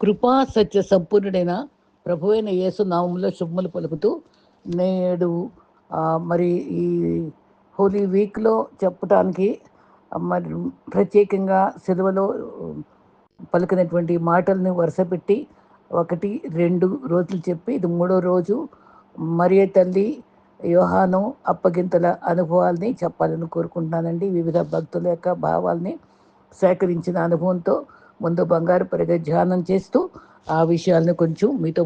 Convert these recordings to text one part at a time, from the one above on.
కృపా సత్య సంపూర్ణుడైన ప్రభు అయిన యేసు నామంలో శుభములు పలుకుతూ నేడు మరి ఈ హోలీ వీక్లో చెప్పడానికి మరి ప్రత్యేకంగా సెలవులో పలికినటువంటి మాటల్ని వరుసపెట్టి ఒకటి రెండు రోజులు చెప్పి ఇది మూడో రోజు మరియ తల్లి యోహాను అప్పగింతల అనుభవాల్ని చెప్పాలని కోరుకుంటున్నానండి. వివిధ భక్తుల యొక్క భావాల్ని సేకరించిన అనుభవంతో ముందు బంగారు పరిగ ధ్యానం చేస్తూ ఆ విషయాలను కొంచెం మీతో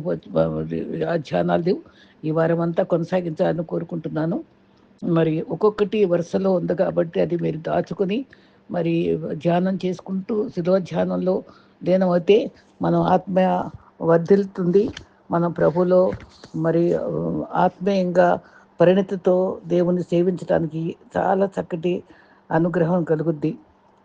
ఆ ధ్యానాలు ఈ వారం అంతా కొనసాగించాలని కోరుకుంటున్నాను. మరి ఒక్కొక్కటి వరుసలో ఉంది కాబట్టి అది మీరు దాచుకొని మరి ధ్యానం చేసుకుంటూ శిలో ధ్యానంలో లీనమైతే మనం ఆత్మ వర్ధిల్తుంది మనం ప్రభులో మరి ఆత్మీయంగా పరిణతితో దేవుని సేవించడానికి చాలా చక్కటి అనుగ్రహం కలుగుద్ది.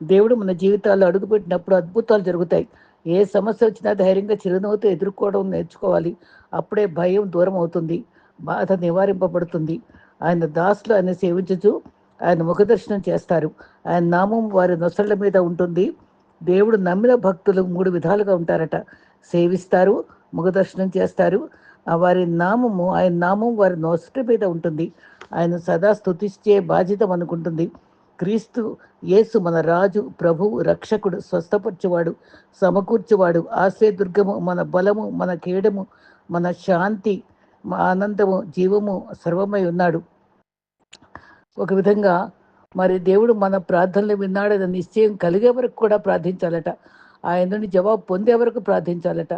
దేవుడు మన జీవితాల్లో అడుగుపెట్టినప్పుడు అద్భుతాలు జరుగుతాయి. ఏ సమస్య వచ్చినా ధైర్యంగా చిరునవ్వుతో ఎదుర్కోవడం నేర్చుకోవాలి. అప్పుడే భయం దూరం అవుతుంది. బాధ నివారింపబడుతుంది. ఆయన దాసులు ఆయన సేవించుచు ఆయన ముఖదర్శనం చేస్తారు. ఆయన నామం వారి నొసళ్ళ మీద ఉంటుంది. దేవుడు నమ్మిన భక్తులు మూడు విధాలుగా ఉంటారట. సేవిస్తారు ముఖదర్శనం చేస్తారు. వారి నామము ఆయన నామం వారి నొసటి మీద ఉంటుంది. ఆయన సదా స్తుతించే బాధ్యత అనుకుంటుంది క్రీస్తు యేసు మన రాజు ప్రభువు రక్షకుడు స్వస్థపరచువాడు సమకూర్చువాడు ఆశ్రయదుర్గము మన బలము మన కేడము మన శాంతి మా ఆనందము జీవము సర్వమై ఉన్నాడు. ఒక విధంగా మరి దేవుడు మన ప్రార్థనలు విన్నాడన్న నిశ్చయం కలిగే వరకు కూడా ప్రార్థించాలట. ఆయన నుండి జవాబు పొందే వరకు ప్రార్థించాలట.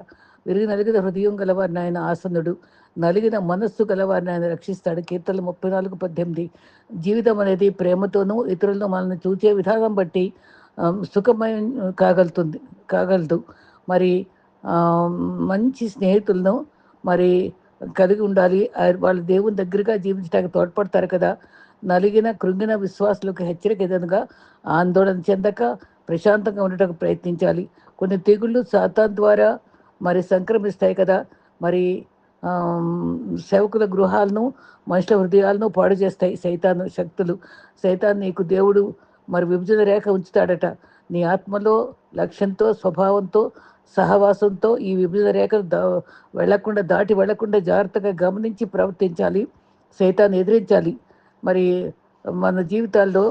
విరిగి నలిగిన హృదయం గలవారిని ఆయన ఆసనుడు నలిగిన మనస్సు గలవారిని ఆయన రక్షిస్తాడు. కీర్తనలు ముప్పై నాలుగు పద్దెనిమిది. జీవితం అనేది ప్రేమతోనూ ఇతరులను మనల్ని చూసే విధానం బట్టి సుఖమయం కాగలుగుతుంది కాగలదు. మరి మంచి స్నేహితులను మరి కలిగి ఉండాలి. వాళ్ళు దేవుని దగ్గరగా జీవించడానికి తోడ్పడతారు కదా. నలిగిన కృంగిన విశ్వాసులకు హెచ్చరిక ఎదురుగా ఆందోళన చెందక ప్రశాంతంగా ఉండటానికి ప్రయత్నించాలి. కొన్ని తెగుళ్ళు సాతాన్ ద్వారా మరి సంక్రమిస్తాయి కదా. మరి సేవకుల గృహాలను మనుషుల హృదయాలను పాడు చేస్తాయి సైతాను శక్తులు. సైతాన్ నీకు దేవుడు మరి విభజన రేఖ ఉంచుతాడట. నీ ఆత్మలో లక్ష్యంతో స్వభావంతో సహవాసంతో ఈ విభజన రేఖను దా వెళ్ళకుండా దాటి వెళ్ళకుండా జాగ్రత్తగా గమనించి ప్రవర్తించాలి. సైతాన్ని ఎదిరించాలి. మరి మన జీవితాల్లో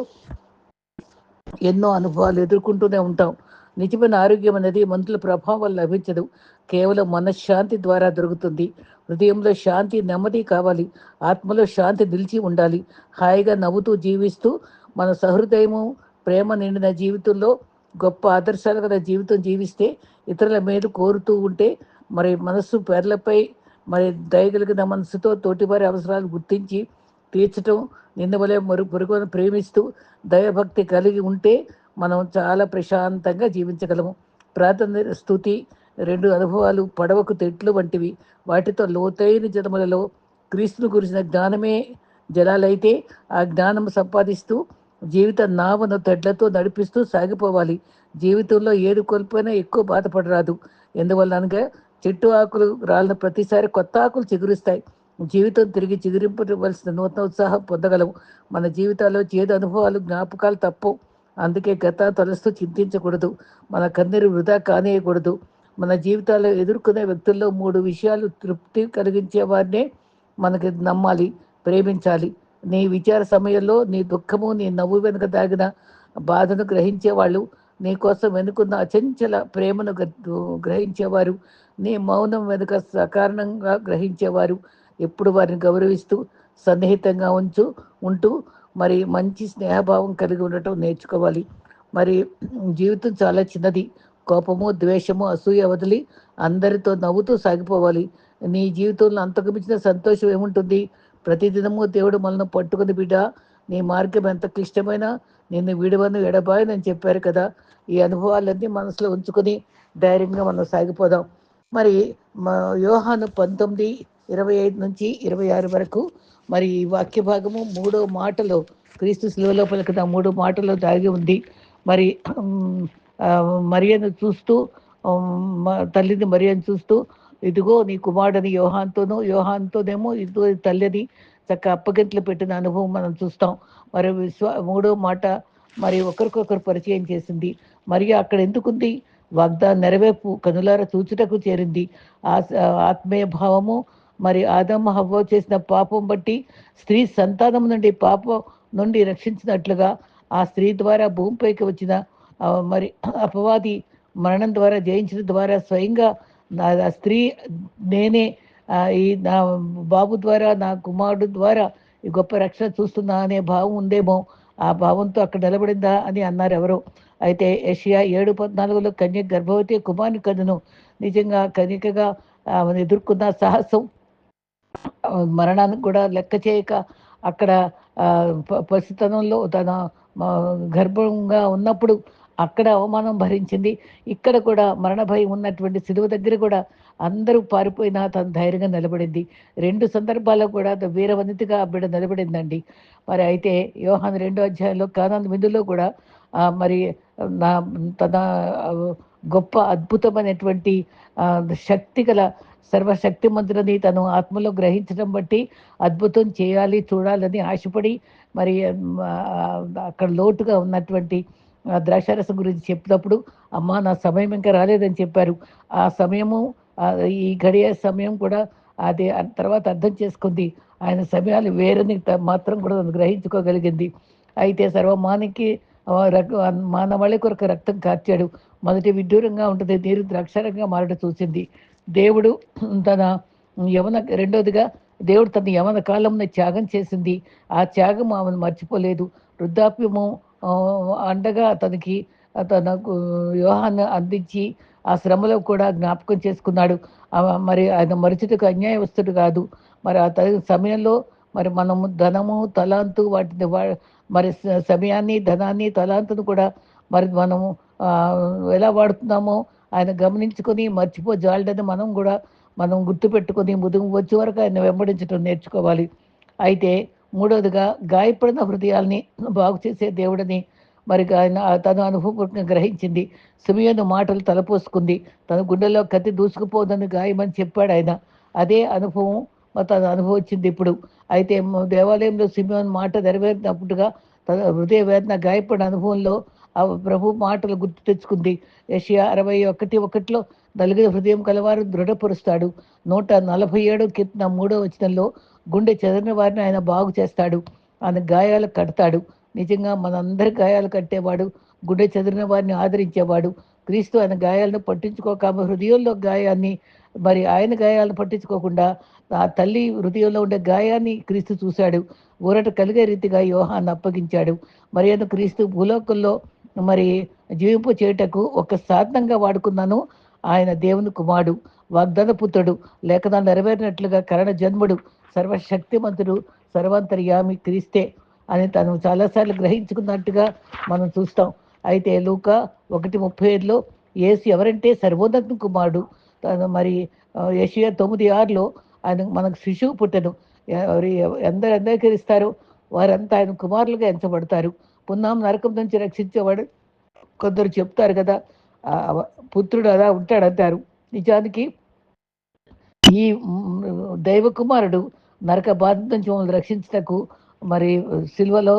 ఎన్నో అనుభవాలు ఎదుర్కొంటూనే ఉంటాం. నిజమైన ఆరోగ్యం అనేది మందుల ప్రభావం వల్ల లభించదు. కేవలం మనశ్శాంతి ద్వారా దొరుకుతుంది. హృదయంలో శాంతి నెమ్మది కావాలి. ఆత్మలో శాంతి నిలిచి ఉండాలి. హాయిగా నవ్వుతూ జీవిస్తూ మన సహృదయము ప్రేమ నిండిన జీవితంలో గొప్ప ఆదర్శాలు గల జీవితం జీవిస్తే ఇతరుల మేలు కోరుతూ ఉంటే మరి మనస్సు పేర్లపై మరి దయగలిగిన మనసుతో తోటివారి అవసరాలు గుర్తించి తీర్చటం నిన్న వలె మరు పొరుగును ప్రేమిస్తూ దైవభక్తి కలిగి ఉంటే మనం చాలా ప్రశాంతంగా జీవించగలము. ప్రార్థన స్థుతి రెండు అనుభవాలు పడవకు తెట్లు వంటివి. వాటితో లోతైన జనములలో క్రీస్తును గురించిన జ్ఞానమే జలాలైతే ఆ జ్ఞానం సంపాదిస్తూ జీవిత నావను తెడ్లతో నడిపిస్తూ సాగిపోవాలి. జీవితంలో ఏది కోల్పోయినా ఎక్కువ బాధపడరాదు. ఎందువల్ల అనగా చెట్టు ఆకులు రాలిన ప్రతిసారి కొత్త ఆకులు చిగురిస్తాయి. జీవితం తిరిగి చిగురింపవలసిన నూతన ఉత్సాహం పొందగలవు. మన జీవితాల్లో చేదు అనుభవాలు జ్ఞాపకాలు తప్పు అందుకే గత తలస్తూ చింతించకూడదు. మన కన్నీరు వృధా కానేయకూడదు. మన జీవితాల్లో ఎదుర్కొనే వ్యక్తుల్లో మూడు విషయాలు తృప్తి కలిగించే వారినే మనకి నమ్మాలి ప్రేమించాలి. నీ విచార సమయంలో నీ దుఃఖము నీ నవ్వు వెనుక దాగిన బాధను గ్రహించేవాళ్ళు నీ కోసం వెనుకున్న అచంచల ప్రేమను గ్రహించేవారు నీ మౌనం వెనుక సకారణంగా గ్రహించేవారు ఎప్పుడు వారిని గౌరవిస్తూ సన్నిహితంగా ఉంచు ఉంటూ మరి మంచి స్నేహభావం కలిగి ఉండటం నేర్చుకోవాలి. మరి జీవితం చాలా చిన్నది. కోపము ద్వేషము అసూయ వదిలి అందరితో నవ్వుతూ సాగిపోవాలి. నీ జీవితంలో అంతకు మించిన సంతోషం ఏముంటుంది? ప్రతిదినము దేవుడు మనల్ని పట్టుకుని బిడ్డ నీ మార్గం ఎంత క్లిష్టమైనా నిన్ను విడవను ఎడబాయనని చెప్పారు కదా. ఈ అనుభవాలన్నీ మనసులో ఉంచుకొని ధైర్యంగా మనం సాగిపోదాం. మరి మా యోహాను పంతొమ్మిది ఇరవై ఐదు నుంచి ఇరవై ఆరు వరకు మరి ఈ వాక్య భాగము మూడో మాటలో క్రీస్తు శిలువలో పలికిన మూడు మాటలో దాగి ఉంది. మరి మరియను చూస్తూ తల్లిని మరియను చూస్తూ ఇదిగో నీ కుమారుడని యోహాన్తోనూ యోహాన్తోనేమో ఇదిగో తల్లిని చక్క అప్పగింతలు పెట్టిన అనుభవం మనం చూస్తాం. మరి విశ్వ మూడో మాట మరి ఒకరికొకరు పరిచయం చేసింది. మరి అక్కడ ఎందుకుంది వాగ్దా నెరవేర్పు కనులార చూచుటకు చేరింది. ఆ ఆత్మీయ భావము మరి ఆదమ్మ హవ్వ చేసిన పాపం బట్టి స్త్రీ సంతానం నుండి పాపం నుండి రక్షించినట్లుగా ఆ స్త్రీ ద్వారా భూమిపైకి వచ్చిన మరి అపవాది మరణం ద్వారా జయించడం ద్వారా స్వయంగా నా స్త్రీ నేనే ఈ నా బాబు ద్వారా నా కుమారుడు ద్వారా ఈ గొప్ప రక్షణ చూస్తున్నా అనే భావం ఉందేమో ఆ భావంతో అక్కడ నిలబడిందా అని అన్నారు ఎవరు. అయితే ఏషియా ఏడు పద్నాలుగులో కన్య గర్భవతి కుమారుని కథను నిజంగా కన్యకగా ఎదుర్కొన్న సాహసం మరణానికి కూడా లెక్క చేయక అక్కడ పసితనంలో తన గర్భంగా ఉన్నప్పుడు అక్కడ అవమానం భరించింది. ఇక్కడ కూడా మరణ భయం ఉన్నటువంటి సిలువ దగ్గర కూడా అందరూ పారిపోయినా తను ధైర్యంగా నిలబడింది. రెండు సందర్భాల్లో కూడా వీరవనితిగా బిడ్డ నిలబడిందండి. మరి అయితే యోహాన్ రెండో అధ్యాయంలో కానంద విందులో కూడా మరి నా తన గొప్ప అద్భుతమైనటువంటి శక్తి గల సర్వశక్తి మంత్రిని తను ఆత్మలో గ్రహించడం బట్టి అద్భుతం చేయాలి చూడాలని ఆశపడి మరి అక్కడ లోటుగా ఉన్నటువంటి ద్రాక్షారసం గురించి చెప్పినప్పుడు అమ్మ నా సమయం ఇంకా రాలేదని చెప్పారు. ఆ సమయము ఈ గడియ సమయం కూడా అది తర్వాత అర్థం చేసుకుంది. ఆయన సమయాలు వేరని మాత్రం కూడా గ్రహించుకోగలిగింది. అయితే సర్వమానికి మానవాళి కొరకు రక్తం కార్చాడు. మొదటి విడ్డూరంగా ఉంటుంది నీరు ద్రాక్షారంగా మారడం చూసింది. దేవుడు తన యవన రెండోదిగా దేవుడు తన యవన కాలంలో త్యాగం చేసింది. ఆ త్యాగం ఆమెను మర్చిపోలేదు. వృద్ధాప్యము అండగా అతనికి తనకు వ్యూహాన్ని అందించి ఆ శ్రమలో కూడా జ్ఞాపకం చేసుకున్నాడు. మరి ఆయన మరుచుటకు అన్యాయవస్తుడు కాదు. మరి ఆ సమయంలో మరి మనము ధనము తలాంతు వాటిని మరి సమయాన్ని ధనాన్ని తలాంతును కూడా మరి మనము ఎలా వాడుతున్నామో ఆయన గమనించుకొని మర్చిపో జాలడని మనం కూడా మనం గుర్తుపెట్టుకొని ముదుగు వచ్చే వరకు ఆయన వెంబడించడం నేర్చుకోవాలి. అయితే మూడవదిగా గాయపడిన హృదయాల్ని బాగు చేసే దేవుడిని మరి ఆయన తను అనుభవపూర్వకంగా గ్రహించింది. సుమియోను మాటలు తలపోసుకుంది. తన గుండెలో కత్తి దూసుకుపోదని గాయమని చెప్పాడు ఆయన. అదే అనుభవం తన అనుభవం వచ్చింది ఇప్పుడు. అయితే దేవాలయంలో సిమియోన్ మాట నెరవేరినప్పుడుగా తన హృదయ వేదన గాయపడిన అనుభవంలో ఆ ప్రభు మాటలు గుర్తు తెచ్చుకుంది. ఏషియా అరవై ఒకటి ఒకటిలో నలుగురి హృదయం కలవారు దృఢపరుస్తాడు. నూట నలభై ఏడు కింద మూడో వచనంలో గుండె చెదరిన వారిని ఆయన బాగు చేస్తాడు. ఆయన గాయాలు కడతాడు. నిజంగా మనందరి గాయాలు కట్టేవాడు. గుండె చెదిరిన వారిని ఆదరించేవాడు. క్రీస్తు ఆయన గాయాలను పట్టించుకోక హృదయంలో గాయాన్ని మరి ఆయన గాయాలను పట్టించుకోకుండా ఆ తల్లి హృదయంలో ఉండే గాయాన్ని క్రీస్తు చూశాడు. ఊరట కలిగే రీతిగా యోహాన్ని అప్పగించాడు. మరి క్రీస్తు భూలోకంలో మరి జీవింపు చేయుటకు ఒక సాధనంగా వాడుకున్నాను. ఆయన దేవుని కుమారుడు వాగ్దాన పుత్రుడు లేఖనాలు నెరవేరినట్లుగా కరణ జన్ముడు. సర్వశక్తిమంతుడు సర్వాంతర్యామి క్రీస్తే అని తను చాలాసార్లు గ్రహించుకున్నట్టుగా మనం చూస్తాం. అయితే లూక ఒకటి ముప్పై ఏడులో ఏసు ఎవరంటే సర్వోన్నత కుమారుడు. తను మరి ఏషియా తొమ్మిది ఆరులో ఆయన మనకు శిశువు పుట్టను. ఎందరు అంగీకరిస్తారు వారంతా ఆయన కుమారులుగా ఎంచబడతారు. పున్నాం నరకం నుంచి రక్షించేవాడు కొందరు చెప్తారు కదా పుత్రుడు అలా ఉంటాడంటారు. నిజానికి ఈ దైవ కుమారుడు నరక బాధ నుంచి మమ్మల్ని రక్షించటకు మరి సిల్వలో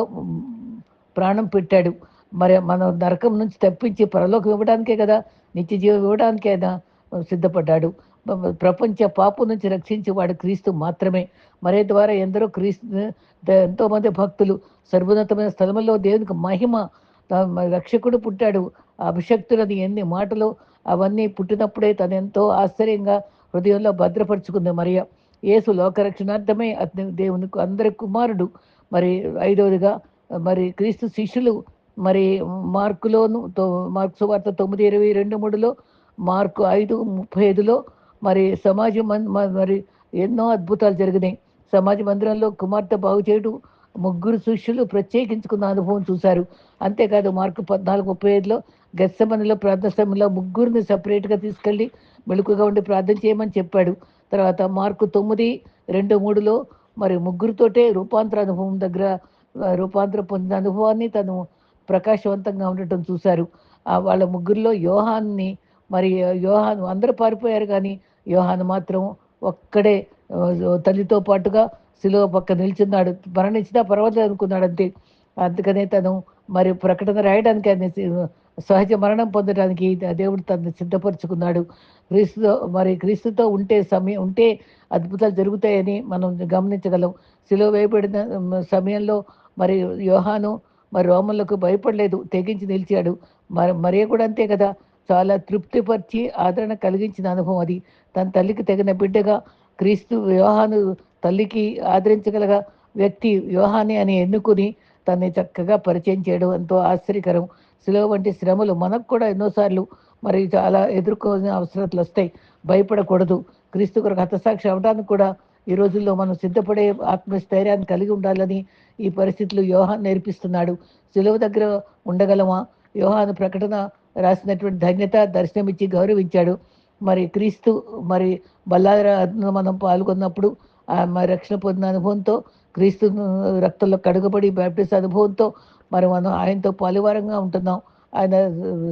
ప్రాణం పెట్టాడు. మరి మనం నరకం నుంచి తప్పించి పరలోకం ఇవ్వడానికే కదా నిత్య జీవం ఇవ్వడానికైనా సిద్ధపడ్డాడు. ప్రపంచ పాపు నుంచి రక్షించేవాడు క్రీస్తు మాత్రమే. మరే ద్వారా ఎందరో క్రీస్తు ఎంతోమంది భక్తులు సర్వోన్నతమైన స్థలంలో దేవునికి మహిమ రక్షకుడు పుట్టాడు. అభిషక్తులని ఎన్ని మాటలు అవన్నీ పుట్టినప్పుడే తను ఎంతో ఆశ్చర్యంగా హృదయంలో భద్రపరుచుకుంది. మరియ యేసు లోకరక్షణార్థమే అతని దేవునికి అందరి కుమారుడు. మరి ఐదవదిగా మరి క్రీస్తు శిష్యులు మరి మార్కులోను మార్క్స్ వార్త తొమ్మిది ఇరవై రెండు మూడులో మార్కు ఐదు ముప్పై ఐదులో మరి సమాజం మరి ఎన్నో అద్భుతాలు జరిగినాయి. సమాజ మందిరంలో కుమార్తె బాగు చేయడం ముగ్గురు శిష్యులు ప్రత్యేకించుకున్న అనుభవం చూశారు. అంతేకాదు మార్కు పద్నాలుగు ముప్పై ఐదులో గెస్సమనిలో ప్రార్థన సమయంలో ముగ్గురిని సపరేట్గా తీసుకెళ్ళి మెలుకుగా ఉండి ప్రార్థన చేయమని చెప్పాడు. తర్వాత మార్కు తొమ్మిది రెండు మూడులో మరి ముగ్గురితోటే రూపాంతర అనుభవం దగ్గర రూపాంతరం పొందిన అనుభవాన్ని తను ప్రకాశవంతంగా ఉండటం చూశారు. వాళ్ళ ముగ్గురిలో యోహాన్ని మరి యోహాన్ అందరూ పారిపోయారు కానీ యోహాన్ మాత్రం ఒక్కడే తల్లితో పాటుగా శిలువ పక్క నిల్చున్నాడు. మరణించినా పర్వాలేదు అనుకున్నాడు అంతే. అందుకనే తను మరి ప్రకటన రాయడానికి ఆయన సహజ మరణం పొందడానికి దేవుడు తనను సిద్ధపరుచుకున్నాడు. క్రీస్తుతో మరి క్రీస్తుతో ఉంటే సమయం ఉంటే అద్భుతాలు జరుగుతాయని మనం గమనించగలం. సిలువ వేయబడిన సమయంలో మరి యోహాను మరి రోమన్లకు భయపడలేదు తెగించి నిలిచాడు. మరి మరే కూడా అంతే కదా చాలా తృప్తిపరిచి ఆదరణ కలిగించిన అనుభవం అది. తన తల్లికి తగిన బిడ్డగా క్రీస్తు యోహాను తల్లికి ఆదరించగలగా వ్యక్తి యోహాని అని ఎన్నుకుని తనని చక్కగా పరిచయం చేయడం ఎంతో ఆశ్చర్యకరం. శిలువ వంటి శ్రమలు మనకు కూడా ఎన్నోసార్లు మరి చాలా ఎదుర్కోవాల్సిన అవసరాలు వస్తాయి. భయపడకూడదు. క్రీస్తు కొరకు హతసాక్షి అవడానికి కూడా ఈ రోజుల్లో మనం సిద్ధపడే ఆత్మస్థైర్యాన్ని కలిగి ఉండాలని ఈ పరిస్థితులు యోహాన్ నేర్పిస్తున్నాడు. శిలువ దగ్గర ఉండగలమా? యోహాను ప్రకటన రాసినటువంటి ధన్యత దర్శనమిచ్చి గౌరవించాడు. మరి క్రీస్తు మరి బల్లార మనం పాల్గొన్నప్పుడు మరి రక్షణ పొందిన అనుభవంతో క్రీస్తు రక్తంలో కడుగబడి బ్యాప్టిస్ అనుభవంతో మరి మనం ఆయనతో పాలువారంగా ఉంటున్నాం. ఆయన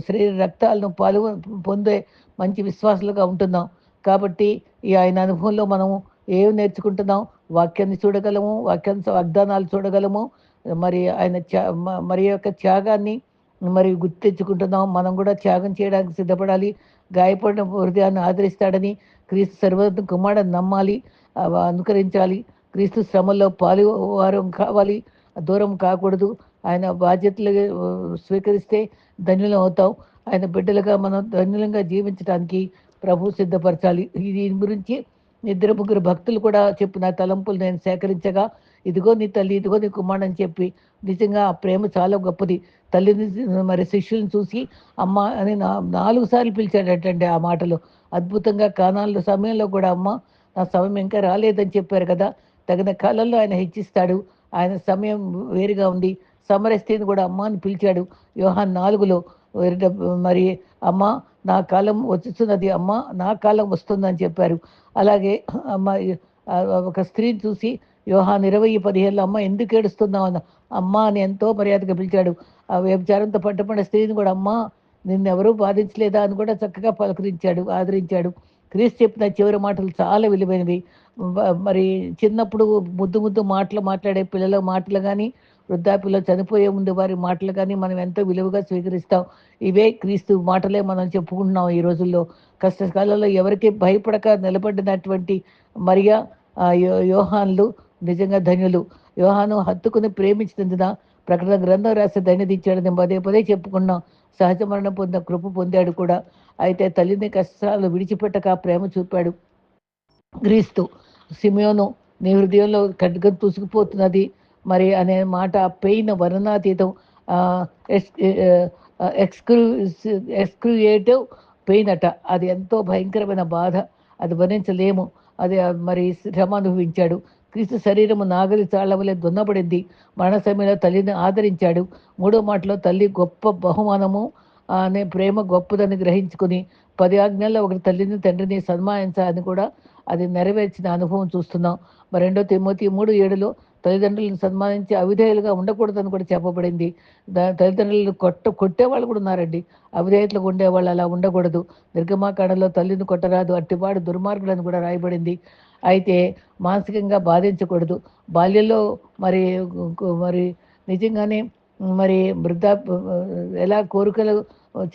శరీర రక్తాలను పాలు పొందే మంచి విశ్వాసాలుగా ఉంటున్నాం. కాబట్టి ఈ ఆయన అనుభవంలో మనము ఏం నేర్చుకుంటున్నాం? వాక్యాన్ని చూడగలము వాక్యాన్ని వాగ్దానాలు చూడగలము. మరి ఆయన మరి యొక్క త్యాగాన్ని మరి గుర్తించుకుంటున్నాం. మనం కూడా త్యాగం చేయడానికి సిద్ధపడాలి. గాయపడిన హృదయాన్ని ఆదరిస్తాడని క్రీస్తు సర్వత్వం కుమారుడు నమ్మాలి అనుకరించాలి. క్రీస్తు శ్రమల్లో పాలువారం కావాలి దూరం కాకూడదు. ఆయన బాధ్యతలు స్వీకరిస్తే ధన్యులం అవుతాం. ఆయన బిడ్డలుగా మనం ధన్యులంగా జీవించడానికి ప్రభు సిద్ధపరచాలి. దీని గురించి ఇద్దరు ముగ్గురు భక్తులు కూడా చెప్పిన తలంపులు నేను సేకరించగా ఇదిగో నీ తల్లి ఇదిగో నీ కుమారుడు అని చెప్పి నిజంగా ఆ ప్రేమ చాలా గొప్పది. తల్లిని మరి శిష్యులను చూసి అమ్మ అని నాలుగు సార్లు పిలిచాడటండి ఆ మాటలు. అద్భుతంగా కానాల సమయంలో కూడా అమ్మ నా సమయం ఇంకా రాలేదని చెప్పారు కదా. తగిన కాలంలో ఆయన హెచ్చిస్తాడు. ఆయన సమయం వేరుగా ఉంది సమరస్థితిని కూడా అమ్మ అని పిలిచాడు. యోహాన్ నాలుగులో మరి అమ్మ నా కాలం వచ్చుతున్నది అమ్మ నా కాలం వస్తుందని చెప్పారు. అలాగే అమ్మ ఒక స్త్రీని చూసి యోహాన్ ఇరవై పదిహేళ్ళు అమ్మ ఎందుకు ఏడుస్తున్నావు? అన్న అమ్మ అని ఎంతో మర్యాదగా పిలిచాడు. ఆ వ్యభిచారంతో పట్టపడిన స్త్రీని కూడా అమ్మ నిన్నెవరూ బాధించలేదా? అని కూడా చక్కగా పలకరించాడు ఆదరించాడు. క్రీస్తు చెప్పిన చివరి మాటలు చాలా విలువైనవి. మరి చిన్నప్పుడు ముద్దు ముద్దు మాటలు మాట్లాడే పిల్లల మాటలు కానీ వృద్ధాప్యలో చనిపోయే ముందు వారి మాటలు కానీ మనం ఎంతో విలువగా స్వీకరిస్తాం. ఇవే క్రీస్తు మాటలే మనం చెప్పుకుంటున్నాం ఈ రోజుల్లో. కష్టకాలంలో ఎవరికి భయపడక నిలబడినటువంటి మరియా యోహాన్లు నిజంగా ధన్యులు. యోహాను హత్తుకుని ప్రేమించినందున ప్రకటన గ్రంథం రాసి ధన్యదిచ్చాడని పదే పదే చెప్పుకున్నాం. సహజ మరణం పొందిన కృప పొందాడు కూడా. అయితే తల్లిని కష్టాలు విడిచిపెట్టక ప్రేమ చూపాడు క్రీస్తు. సిమియోను నీ హృదయంలో ఖడ్గం తుసుకుపోతున్నది. మరి అనే మాట పెయిన్ వర్ణాతీతం ఎక్స్క్రూ ఎక్స్క్రూయేటివ్ పెయిన్ అట అది ఎంతో భయంకరమైన బాధ. అది వర్ణించలేము. అది మరి శ్రమ అనుభవించాడు. క్రీస్తు శరీరము నాగలి చాళ్ళ వలె దున్నబడింది. మరణ సమయంలో తల్లిని ఆదరించాడు. మూడో మాటలో తల్లి గొప్ప బహుమానము అనే ప్రేమ గొప్పదని గ్రహించుకుని పది ఆజ్ఞల్లో ఒకటి తల్లిని తండ్రిని సన్మానించాలని కూడా అది నెరవేర్చిన అనుభవం చూస్తున్నాం. మరి రెండో తిమ్మతి మూడు ఏడులో తల్లిదండ్రులను సన్మానించి అవిధేయులుగా ఉండకూడదని కూడా చెప్పబడింది. తల్లిదండ్రులను కొట్ట కొట్టేవాళ్ళు కూడా ఉన్నారండి. అవిధేయతలకు ఉండేవాళ్ళు అలా ఉండకూడదు. నిర్గమాకాండలో తల్లిని కొట్టరాదు అట్టివాడు అని కూడా రాయబడింది. అయితే మానసికంగా బాధించకూడదు. బాల్యంలో మరి మరి నిజంగానే మరి వృద్ధా ఎలా కోరికలు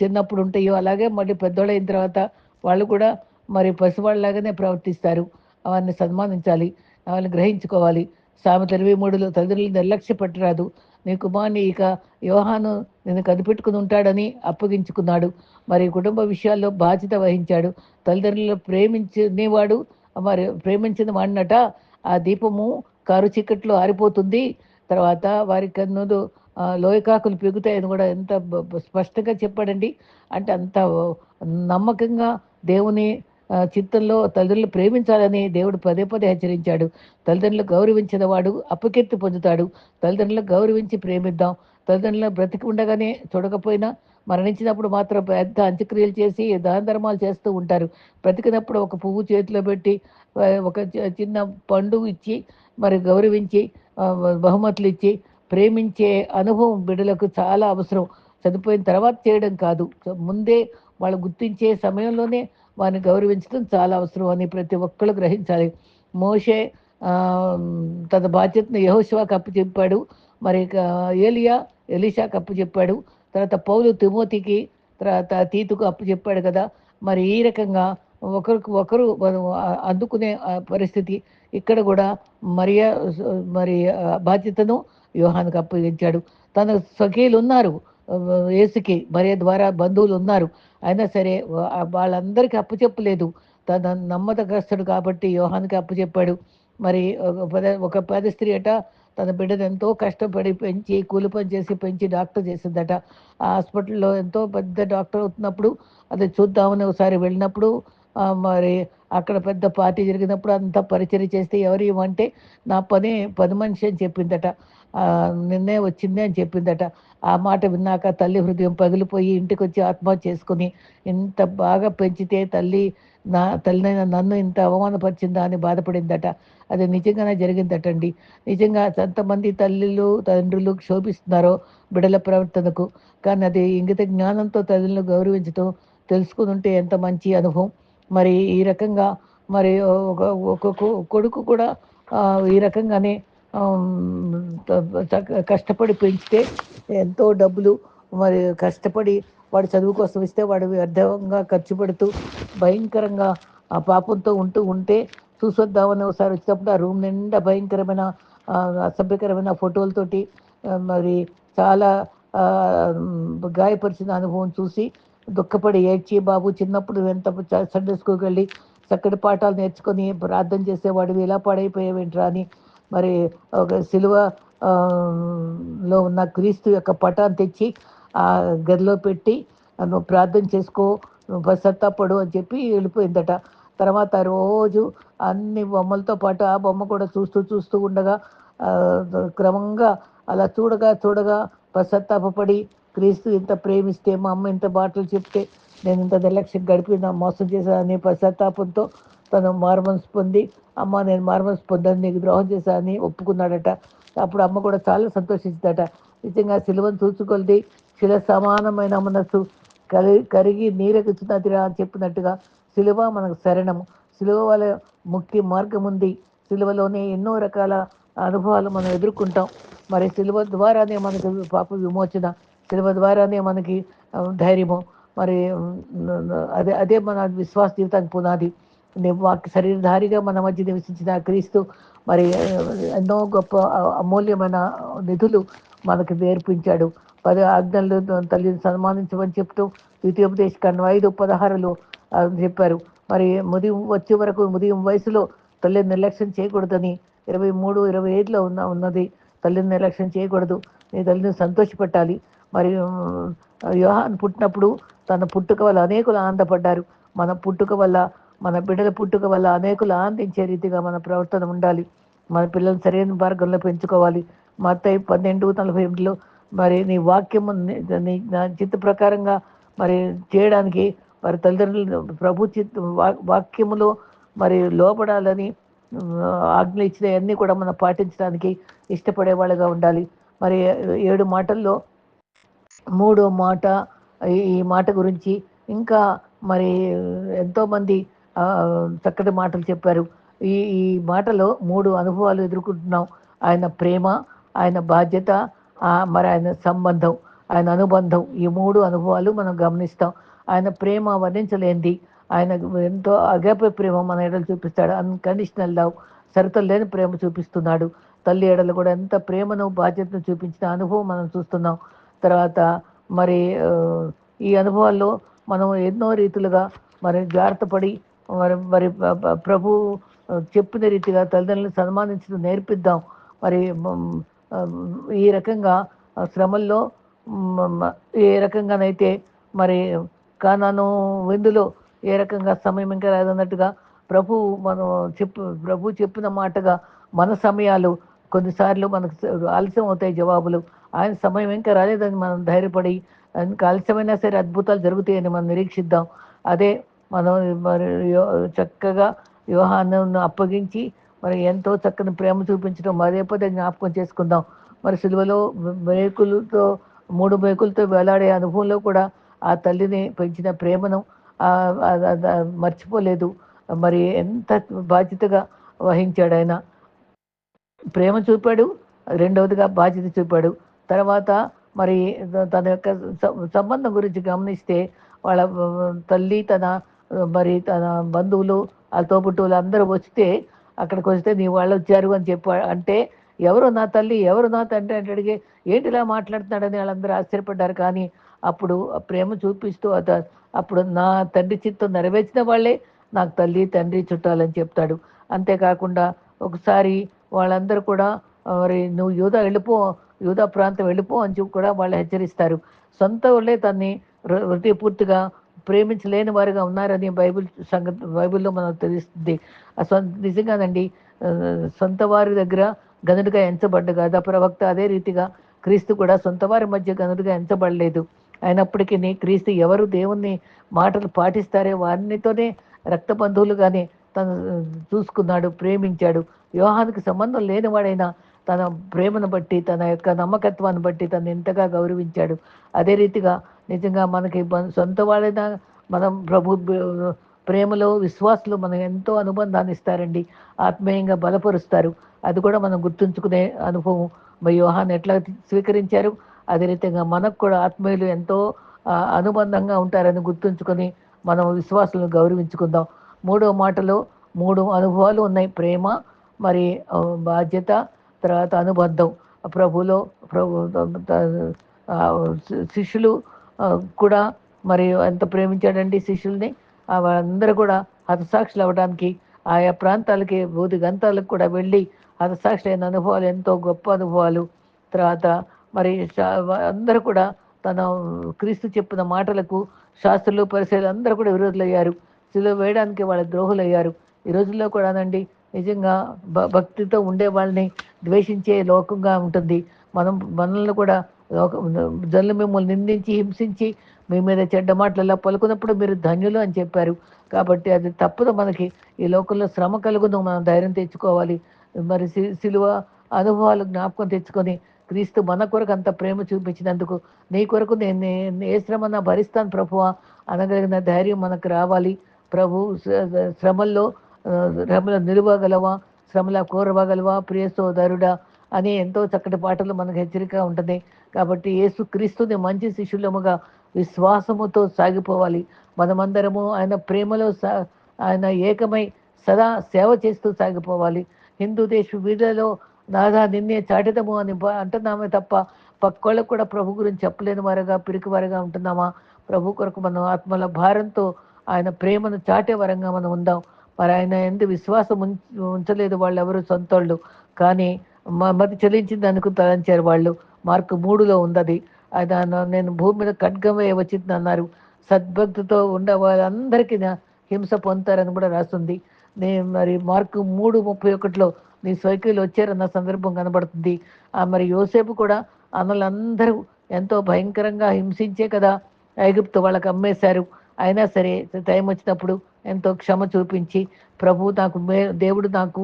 చిన్నప్పుడు ఉంటాయో అలాగే మళ్ళీ పెద్దోళ్ళైన తర్వాత వాళ్ళు కూడా మరి పసివాళ్ళలాగానే ప్రవర్తిస్తారు. అవన్నీ సన్మానించాలి అవన్నీ గ్రహించుకోవాలి. సామెత ఇరవై మూడులో తల్లిదండ్రులు నిర్లక్ష్య పట్టరాదు. నీ కుమార్ని ఇక యోహాను నేను కనిపెట్టుకుని ఉంటాడని అప్పగించుకున్నాడు. మరి కుటుంబ విషయాల్లో బాధ్యత వహించాడు. తల్లిదండ్రులు ప్రేమించినవాడు మరి ప్రేమించిన వాడినట ఆ దీపము కారు చీకట్లో ఆరిపోతుంది. తర్వాత వారి కన్నులు లోయకాకులు పెగుతాయని కూడా ఎంత స్పష్టంగా చెప్పాడండి. అంటే అంత నమ్మకంగా దేవుని చిత్తంలో తల్లిదండ్రులు ప్రేమించాలని దేవుడు పదే పదే హెచ్చరించాడు. తల్లిదండ్రులు గౌరవించిన వాడు అపకీర్తి పొందుతాడు. తల్లిదండ్రులు గౌరవించి ప్రేమిద్దాం. తల్లిదండ్రులు బ్రతికి ఉండగానే చూడకపోయినా మరణించినప్పుడు మాత్రం పెద్ద అంత్యక్రియలు చేసి దాన ధర్మాలు చేస్తూ ఉంటారు. బ్రతికినప్పుడు ఒక పువ్వు చేతిలో పెట్టి ఒక చిన్న పండు ఇచ్చి మరి గౌరవించి బహుమతులు ఇచ్చి ప్రేమించే అనుభవం బిడ్డలకు చాలా అవసరం. చనిపోయిన తర్వాత చేయడం కాదు. ముందే వాళ్ళు గుర్తించే సమయంలోనే వారిని గౌరవించడం చాలా అవసరం అని ప్రతి ఒక్కరు గ్రహించాలి. మోషే తన బాధ్యతను యహోశివాకి అప్పచెప్పాడు. మరి ఏలియా ఎలీషాకి అప్పచెప్పాడు. తర్వాత పౌలు తిమోతికి తర్వాత తీతుకు అప్పచెప్పాడు కదా. మరి ఈ రకంగా ఒకరికి ఒకరు అందుకునే పరిస్థితి. ఇక్కడ కూడా మరియా మరి బాధ్యతను వ్యూహానికి అప్పగించాడు. తన స్వకీయులు ఉన్నారు ఏసుకి మరియ ద్వారా బంధువులు ఉన్నారు. అయినా సరే వాళ్ళందరికీ అప్పచెప్పలేదు తన నమ్మదగస్తుడు కాబట్టి యోహానికి అప్పచెప్పాడు మరి ఒక ఒక పేద స్త్రీ అట తన బిడ్డను ఎంతో కష్టపడి పెంచి కూలి పని చేసి పెంచి డాక్టర్ చేసిందట. ఆ హాస్పిటల్లో ఎంతో పెద్ద డాక్టర్ అవుతున్నప్పుడు అది చూద్దామని ఒకసారి వెళ్ళినప్పుడు మరి అక్కడ పెద్ద పార్టీ జరిగినప్పుడు అంతా పరిచయం చేస్తే ఎవరు ఇవ్వంటే నా పని పది మనిషి అని చెప్పిందట. నిన్నే వచ్చింది అని చెప్పిందట. ఆ మాట విన్నాక తల్లి హృదయం పగిలిపోయి ఇంటికి వచ్చి ఆత్మహత్య చేసుకుని ఇంత బాగా పెంచితే తల్లి నా తల్లినైన నన్ను ఇంత అవమానపరిచిందా అని బాధపడిందట. అది నిజంగానే జరిగిందటండి. నిజంగా ఎంతమంది తల్లులు తండ్రులు క్షోభిస్తున్నారో బిడల ప్రవర్తనకు. కానీ అది ఇంగిత జ్ఞానంతో తల్లిని గౌరవించడం తెలుసుకుని ఉంటే ఎంత మంచి అనుభవం. మరి ఈ రకంగా మరి ఒక కొడుకు కూడా ఈ రకంగానే కష్టపడి పెంచితే ఎంతో డబ్బులు మరి కష్టపడి వాడు చదువు కోసం ఇస్తే వాడు వ్యర్థంగా ఖర్చు పెడుతూ భయంకరంగా ఆ పాపంతో ఉంటూ ఉంటే చూసొద్దామని ఒకసారి వచ్చినప్పుడు ఆ రూమ్ నిండా భయంకరమైన అసభ్యకరమైన ఫోటోలతోటి మరి చాలా గాయపరిచిన అనుభవం చూసి దుఃఖపడి ఏడ్చి బాబు చిన్నప్పుడు ఎంత సండే స్కూల్కి వెళ్ళి చక్కటి పాఠాలు నేర్చుకొని ప్రార్థన చేసేవాడివి. ఇలా పాడైపోయావేంట్రా అని మరి ఒక సిలువ లో ఉన్న క్రీస్తు యొక్క పటాన్ని తెచ్చి ఆ గదిలో పెట్టి నువ్వు ప్రార్థన చేసుకో నువ్వు పశ్చాత్తాపడు అని చెప్పి వెళ్ళిపోయిందట. తర్వాత రోజు అన్ని బొమ్మలతో పాటు ఆ బొమ్మ కూడా చూస్తూ చూస్తూ ఉండగా క్రమంగా అలా చూడగా చూడగా పశ్చాత్తాపడి క్రీస్తు ఇంత ప్రేమిస్తే మా అమ్మ ఇంత మాటలు చెప్తే నేను ఇంత నిర్లక్ష్యం గడిపి నా మోసం చేశానని పశ్చాత్తాపంతో తను మార్మన్స్ పొంది అమ్మ నేను మార్మన్స్ పొందని నీకు ద్రోహం చేశానని ఒప్పుకున్నాడట. అప్పుడు అమ్మ కూడా చాలా సంతోషించిందట. నిజంగా సిలువను చూసుకొలిది శిల సమానమైన మనస్సు కరి కరిగి నీరెగుచున్నదిరా అని చెప్పినట్టుగా సిలువ మనకు శరణము సిలువ వల్ల ముక్తి మార్గం ఉంది. సిలువలోనే ఎన్నో రకాల అనుభవాలు మనం ఎదుర్కొంటాం. మరి సిలువ ద్వారానే మనకు పాప విమోచన సిలువ ద్వారానే మనకి ధైర్యము మరి అదే అదే మన విశ్వాస జీవితానికి పునాది. వాకి శరీరధారిగా మన మధ్య నివసించిన క్రీస్తు మరి ఎన్నో గొప్ప అమూల్యమైన నిధులు మనకు నేర్పించాడు. పది ఆజ్ఞలు తల్లిని సన్మానించమని చెప్తూ ద్వితీయోపదేశ కన్ను ఐదు పదహారులు చెప్పారు. మరి ఉదయం వచ్చే వరకు ఉదయం వయసులో తల్లిని నిర్లక్ష్యం చేయకూడదని ఇరవై మూడు ఇరవై ఐదులో ఉన్న ఉన్నది. తల్లిని నిర్లక్ష్యం చేయకూడదు. నీ తల్లిని సంతోషపెట్టాలి. మరి ఉమ్, యోహాన్ పుట్టినప్పుడు తన పుట్టుక వల్ల అనేకులు ఆనందపడ్డారు. మన పుట్టుక వల్ల మన బిడ్డల పుట్టుక వల్ల అనేకులు ఆనందించే రీతిగా మన ప్రవర్తన ఉండాలి. మన పిల్లలు సరైన మార్గంలో పెంచుకోవాలి. మత్తయి పన్నెండు నలభై ఎనిమిదిలో మరి నీ వాక్యము నీ చిత్త ప్రకారంగా మరి చేయడానికి మరి తల్లిదండ్రులు ప్రభు చిత్ వాక్యములో మరి లోపడాలని ఆ, ఆజ్ఞ ఇచ్చినవన్నీ కూడా మనం పాటించడానికి ఇష్టపడే వాళ్ళుగా ఉండాలి. మరి ఏడు మాటల్లో మూడో మాట ఈ మాట గురించి ఇంకా మరి ఎంతోమంది చక్కటి మాటలు చెప్పారు. ఈ ఈ మాటలో మూడు అనుభవాలు ఎదుర్కొంటున్నాం. ఆయన ప్రేమ ఆయన బాధ్యత మరి ఆయన సంబంధం ఆయన అనుబంధం. ఈ మూడు అనుభవాలు మనం గమనిస్తాం. ఆయన ప్రేమ వర్ణించలేంది ఆయన ఎంతో అగప ప్రేమ మన ఎడలు చూపిస్తాడు. అన్కండిషనల్ లవ్ సరితలు లేని ప్రేమ చూపిస్తున్నాడు. తల్లి ఎడలు కూడా ఎంత ప్రేమను బాధ్యతను చూపించిన అనుభవం మనం చూస్తున్నాం. తర్వాత మరి ఈ అనుభవాల్లో మనం ఎన్నో రీతులుగా మరి జాగ్రత్త పడి మరి మరి ప్రభు చెప్పిన రీతిగా తల్లిదండ్రులను సన్మానించడం నేర్పిద్దాం. మరి ఈ రకంగా శ్రమల్లో ఏ రకంగానైతే మరి కానాను విందులో ఏ రకంగా సమయం ఇంకా రాదన్నట్టుగా ప్రభు మనం చెప్పు ప్రభు చెప్పిన మాటగా మన సమయాలు కొన్నిసార్లు మనకు ఆలస్యం అవుతాయి జవాబులు. ఆయన సమయం ఇంకా రాలేదని మనం ధైర్యపడి ఇంకా ఆలస్యమైనా సరే అద్భుతాలు జరుగుతాయని మనం నిరీక్షిద్దాం. అదే మనం మరి చక్కగా వివాహాన్ని అప్పగించి మరి ఎంతో చక్కని ప్రేమ చూపించడం మరేపదే జ్ఞాపకం చేసుకుందాం. మరి సిలువలో మేకులతో మూడు మేకులతో వేలాడే అనుభవంలో కూడా ఆ తల్లిని పెంచిన ప్రేమను మర్చిపోలేదు. మరి ఎంత బాధ్యతగా వహించాడు ఆయన. ప్రేమ చూపాడు రెండవదిగా బాధ్యత చూపాడు. తర్వాత మరి తన యొక్క సంబంధం గురించి గమనిస్తే వాళ్ళ తల్లి తన మరి తన బంధువులు వాళ్ళ తోబుట్టువులు అందరూ వస్తే అక్కడికి వస్తే నీ వాళ్ళు వచ్చారు అని చెప్పి అంటే ఎవరు నా తల్లి? ఎవరు నా తండ్రి? అంటే అడిగి ఏంటి ఇలా మాట్లాడుతున్నాడని వాళ్ళందరూ ఆశ్చర్యపడ్డారు. కానీ అప్పుడు ప్రేమ చూపిస్తూ అప్పుడు నా తండ్రి చిత్తం నెరవేర్చిన వాళ్ళే. నాకు తల్లి తండ్రి చుట్టాలని చెప్తాడు. అంతేకాకుండా ఒకసారి వాళ్ళందరూ కూడా మరి నువ్వు యూదా వెళ్ళిపో యూదా ప్రాంతం వెళ్ళిపో అని చెప్పి కూడా వాళ్ళు హెచ్చరిస్తారు. సొంత వాళ్ళే తన్ని హృదయపూర్తిగా పూర్తిగా ప్రేమించలేని వారుగా ఉన్నారని బైబిల్ సంగతి బైబిల్లో మనకు తెలుస్తుంది. నిజంగానండి సొంత వారి దగ్గర గనుడుగా ఎంచబడ్డ కదా. ప్రవక్త అదే రీతిగా క్రీస్తు కూడా సొంత వారి మధ్య గనుడుగా ఎంచబడలేదు. అయినప్పటికీ క్రీస్తు ఎవరు దేవుణ్ణి మాటలు పాటిస్తారే వారినితోనే రక్త బంధువులుగానే తను చూసుకున్నాడు ప్రేమించాడు. వివాహానికి సంబంధం లేనివాడైనా తన ప్రేమను బట్టి తన యొక్క నమ్మకత్వాన్ని బట్టి తను ఎంతగా గౌరవించాడు. అదే రీతిగా నిజంగా మనకి సొంత వాళ్ళైన మనం ప్రభు ప్రేమలో విశ్వాసులు మనం ఎంతో అనుబంధాన్ని ఇస్తారండి. ఆత్మీయంగా బలపరుస్తారు. అది కూడా మనం గుర్తుంచుకునే అనుభవం. మా వ్యూహాన్ని ఎట్లా స్వీకరించారు? అదే రీతిగా మనకు కూడా ఆత్మీయులు ఎంతో అనుబంధంగా ఉంటారని గుర్తుంచుకొని మనం విశ్వాసులను గౌరవించుకుందాం. మూడో మాటలో మూడు అనుభవాలు ఉన్నాయి. ప్రేమ మరి బాధ్యత తర్వాత అనుబంధం ప్రభులో ప్రభు శిష్యులు కూడా మరి ఎంత ప్రేమించాడండి శిష్యుల్ని? వాళ్ళందరూ కూడా హతసాక్షులు అవ్వడానికి ఆయా ప్రాంతాలకి బూది గంతాలకు కూడా వెళ్ళి హతసాక్షులైన అనుభవాలు ఎంతో గొప్ప అనుభవాలు. తర్వాత మరి అందరూ కూడా తన క్రీస్తు చెప్పిన మాటలకు శాస్త్రులు పరిశీలు అందరూ కూడా విరోధులయ్యారు. శిలువ వేయడానికి వాళ్ళ ద్రోహులయ్యారు. ఈ రోజుల్లో కూడానండి నిజంగా భక్తితో ఉండే వాళ్ళని ద్వేషించే లోకంగా ఉంటుంది. మనం మనల్ని కూడా జన్లు మిమ్మల్ని నిందించి హింసించి మీ మీద చెడ్డ మాటలలో పలుకున్నప్పుడు మీరు ధన్యులు అని చెప్పారు. కాబట్టి అది తప్పదు మనకి. ఈ లోకంలో శ్రమ కలుగును మనం ధైర్యం తెచ్చుకోవాలి. మరి సిలువ అనుభవాలు జ్ఞాపకం తెచ్చుకొని క్రీస్తు మన కొరకు అంత ప్రేమ చూపించినందుకు నీ కొరకు నేను ఏ శ్రమ భరిస్తాను ప్రభువ. అనగలిగిన ధైర్యం మనకు రావాలి. ప్రభు శ్రమల్లో రమల నిలువగలవా? శ్రమల కోరవగలవా? ప్రియ సోదరుడా అని ఎంతో చక్కటి పాటలు మనకు హెచ్చరిక ఉంటుంది. కాబట్టి యేసు క్రీస్తుని మంచి శిష్యులముగా విశ్వాసముతో సాగిపోవాలి. మనమందరము ఆయన ప్రేమలో సా ఆయన ఏకమై సదా సేవ చేస్తూ సాగిపోవాలి. హిందూ దేశ వీధులలో నాదా నిన్నే చాటిదము అని అంటున్నామే తప్ప పక్కోళ్ళకు కూడా ప్రభు గురించి చెప్పలేని వారుగా పిరికి వారుగా ఉంటున్నామా? ప్రభు కొరకు మనం ఆత్మల భారంతో ఆయన ప్రేమను చాటే వరంగా మనం ఉందాం. మరి ఆయన ఎందు విశ్వాసం ఉంచలేదు వాళ్ళు ఎవరు? సొంతోళ్ళు. కానీ మతి చెల్లించింది అనుకు తలంచారు వాళ్ళు. మార్కు మూడులో ఉందది. నేను భూమి మీద ఖడ్గమే వచ్చింది అన్నారు సద్భక్తితో ఉండే వాళ్ళందరికీ హింస పొందుతారని కూడా రాస్తుంది. నేను మరి మార్కు మూడు ముప్పై ఒకటిలో నీ సైకిల్ వచ్చారన్న సందర్భం కనబడుతుంది. ఆ మరి యోసేపు కూడా అన్నలందరూ ఎంతో భయంకరంగా హింసించే కదా ఐగుప్తు వాళ్ళకి అమ్మేశారు. అయినా సరే టైం వచ్చినప్పుడు ఎంతో క్షమ చూపించి ప్రభు నాకు దేవుడు నాకు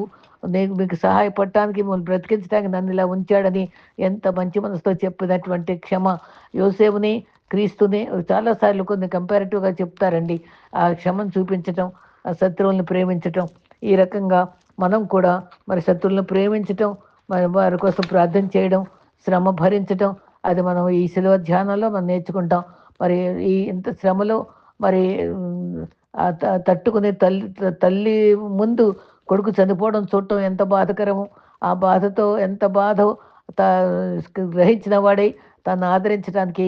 నేను మీకు సహాయపడటానికి మిమ్మల్ని బ్రతికించడానికి నన్ను ఇలా ఉంచాడని ఎంత మంచి మనసుతో చెప్పినటువంటి క్షమ యోసేపుని క్రీస్తుని చాలాసార్లు కొన్ని కంపారిటివ్గా చెప్తారండి. ఆ క్షమను చూపించటం ఆ శత్రువుల్ని ప్రేమించటం ఈ రకంగా మనం కూడా మరి శత్రువులను ప్రేమించటం మరి వారి కోసం ప్రార్థన చేయడం శ్రమ భరించటం అది మనం ఈ శిలువ ధ్యానంలో మనం నేర్చుకుంటాం. మరి ఈ ఇంత శ్రమలో మరి తట్టుకునే తల్లి తల్లి ముందు కొడుకు చనిపోవడం చూడటం ఎంత బాధకరము. ఆ బాధతో ఎంత బాధ గ్రహించిన వాడై తను ఆదరించడానికి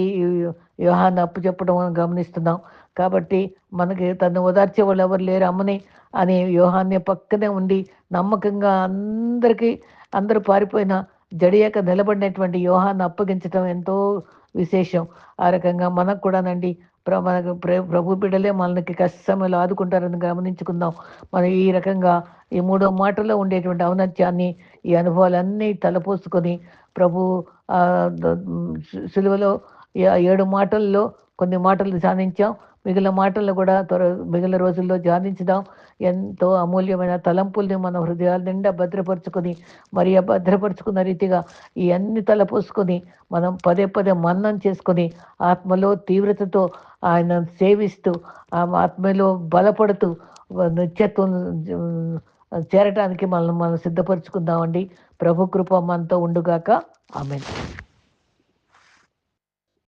వ్యూహాన్ని అప్పు చెప్పడం గమనిస్తున్నాం. కాబట్టి మనకి తను ఓదార్చే వాళ్ళు ఎవరు లేరు అమ్మని అనే వ్యూహాన్ని పక్కనే ఉండి నమ్మకంగా అందరికీ అందరూ పారిపోయిన జడియాక నిలబడినటువంటి యోహాన్ని అప్పగించడం ఎంతో విశేషం. ఆ రకంగా మనకు కూడానండి మనకు ప్రభు బిడ్డలే మనకి కష్ట సమయంలో ఆదుకుంటారని గమనించుకుందాం. మనం ఈ రకంగా ఈ మూడో మాటల్లో ఉండేటువంటి ఔన్నత్యాన్ని ఈ అనుభవాలన్నీ తలపోసుకొని ప్రభు సులువలో ఏడు మాటల్లో కొన్ని మాటలు ధ్యానించాం. మిగిలిన మాటలు కూడా త్వర మిగిలిన రోజుల్లో ధ్యానించుదాం. ఎంతో అమూల్యమైన తలంపుల్ని మన హృదయాల నిండా భద్రపరుచుకొని మరి భద్రపరుచుకున్న రీతిగా ఈ అన్ని తలపోసుకొని మనం పదే పదే మన్నం చేసుకొని ఆత్మలో తీవ్రతతో ఆయన సేవిస్తూ ఆత్మలో బలపడుతూ నిత్యత్వం చేరటానికి మనం మనం సిద్ధపరచుకుందామండి. ప్రభు కృప మనతో ఉండుగాక. ఆమె